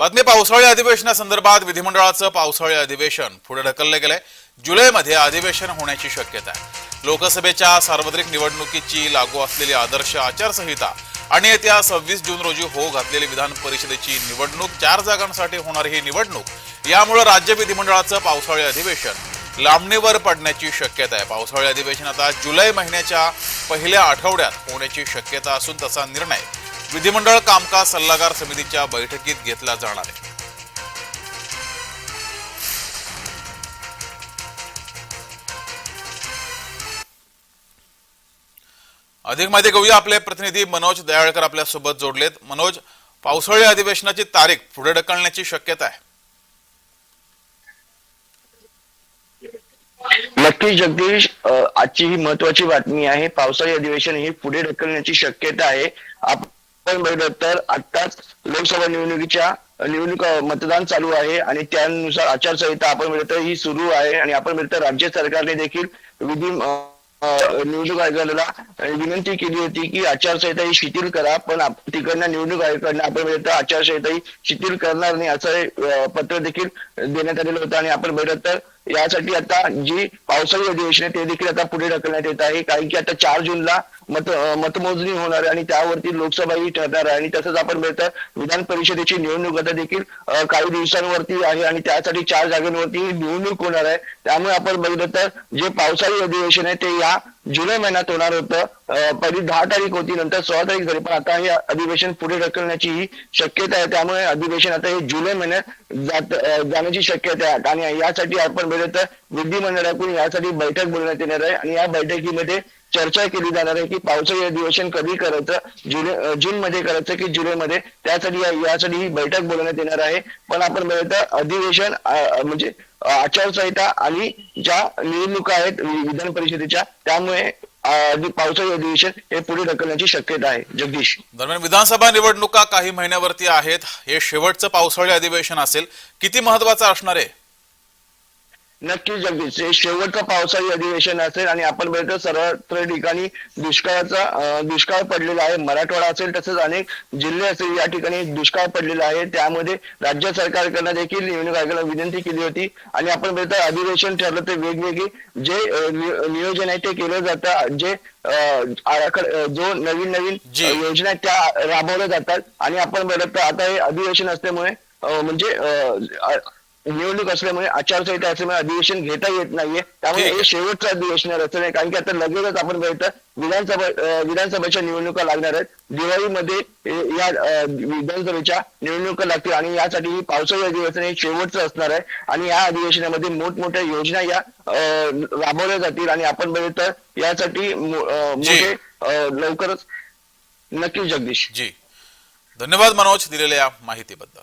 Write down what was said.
बातमी पावसाळी अधिवेशनासंदर्भात विधिमंडळाचं पावसाळी अधिवेशन पुढे ढकललं गेलंय जुलैमध्ये अधिवेशन होण्याची शक्यता आहे. लोकसभेच्या सार्वत्रिक निवडणुकीची लागू असलेली आदर्श आचारसंहिता आणि येत्या सव्वीस जून रोजी हो घातलेली विधान परिषदेची निवडणूक चार जागांसाठी होणारी ही निवडणूक यामुळे राज्य विधिमंडळाचं पावसाळी अधिवेशन लांबणीवर पडण्याची शक्यता आहे. पावसाळी अधिवेशन आता जुलै महिन्याच्या पहिल्या आठवड्यात होण्याची शक्यता असून तसा निर्णय विधिमंडळ कामकाज सल्लागार समितीच्या बैठकीत घेतला जाणार आहे. अधिक माहिती घेऊया आपले प्रतिनिधी मनोज दयाळकर आपल्यासोबत जोडलेत. मनोज पावसाळी अधिवेशनाची तारीख पुढे ढकलण्याची शक्यता आहे. नक्की जगदीश आजची ही महत्वाची बातमी आहे. पावसाळी अधिवेशन ही पुढे ढकलण्याची शक्यता आहे. आपण बघितलं तर आत्ताच लोकसभा निवडणुकीच्या निवडणूक मतदान चालू आहे आणि त्यानुसार आचारसंहिता आपण बघितलं तर ही सुरू आहे आणि आपण बघितलं राज्य सरकारने देखील विधी निवडणूक आयोगाला विनंती केली होती की आचारसंहिता ही शिथिल करा पण तिकडनं निवडणूक आयोगाकडनं आपण बघितलं आचारसंहिता ही शिथिल करणार नाही असं पत्र देखील देण्यात आलेलं होतं आणि आपण बघितलं तर यासाठी आता जी पावसाळी अधिवेशन आहे ते देखील आता पुढे ढकलण्यात येत आहे. कारण की आता चार जूनला मत मतमोजणी होणार आहे आणि त्यावरती लोकसभाही ठरणार आहे. आणि तसंच आपण बघितलं विधान परिषदेची निवडणूक आता देखील काही दिवसांवरती आहे आणि त्यासाठी चार जागांवरती निवडणूक होणार आहे. त्यामुळे आपण बघितलं तर जे पावसाळी अधिवेशन आहे ते या जुलै महिन्यात होणार होतं. पहिली दहा तारीख होती नंतर सोळा तारीख झाली. पण आता हे अधिवेशन पुढे ढकलण्याची ही शक्यता आहे. त्यामुळे अधिवेशन आता हे जुलै महिन्यात जात जाण्याची शक्यता आहे. आणि यासाठी आपण बघितलं तर विधिमंडळाकडून यासाठी बैठक बोलण्यात येणार आहे. आणि या बैठकीमध्ये चर्चा केली जाणार आहे की पावसाळी अधिवेशन कधी करायचं जुलै जून मध्ये करायचं की जुलैमध्ये त्यासाठी यासाठी ही बैठक बोलवण्यात येणार आहे. पण आपण बघितलं अधिवेशन म्हणजे आचारसंहिता आणि ज्या निवडणुका आहेत विधान परिषदेच्या त्यामुळे पावसाळी अधिवेशन हे पुढे ढकलण्याची शक्यता आहे. जगदीश. दरम्यान विधानसभा निवडणुका काही महिन्यावरती आहेत. हे शेवटचं पावसाळी अधिवेशन असेल. किती महत्वाचं असणार आहे? नक्कीच जगदीश. हे शेवटचं पावसाळी अधिवेशन असेल आणि आपण बघितलं सर्वत्र ठिकाणी दुष्काळाचा दुष्काळ पडलेला आहे. मराठवाडा असेल तसंच अनेक जिल्हे असेल या ठिकाणी दुष्काळ पडलेला आहे. त्यामध्ये राज्य सरकारकडनं देखील निवडणूक आयोगाला विनंती केली होती. आणि आपण बघितलं अधिवेशन ठरलं तर वेगवेगळी जे नियोजन आहे ते केलं जातं. जे जो नवीन नवीन योजना आहेत त्या राबवल्या जातात. आणि आपण बघितलं तर आता हे अधिवेशन असल्यामुळे म्हणजे निवडणूक असल्यामुळे आचारसंहिता असल्यामुळे अधिवेशन घेता येत नाहीये. त्यामुळे. हे शेवटचं अधिवेशन नाही कारण की आता लगेचच आपण बघितलं विधानसभा विधानसभेच्या निवडणुका लागणार आहेत. दिवाळीमध्ये या विधानसभेच्या निवडणुका लागतील आणि यासाठी ही पावसाळी अधिवेशन हे शेवटचं असणार आहे. आणि या अधिवेशनामध्ये मोठमोठ्या योजना या राबवल्या जातील आणि आपण बघितलं यासाठी. मोठे लवकरच नक्कीच जगदीश. जी. धन्यवाद मनोज दिलेल्या या माहितीबद्दल.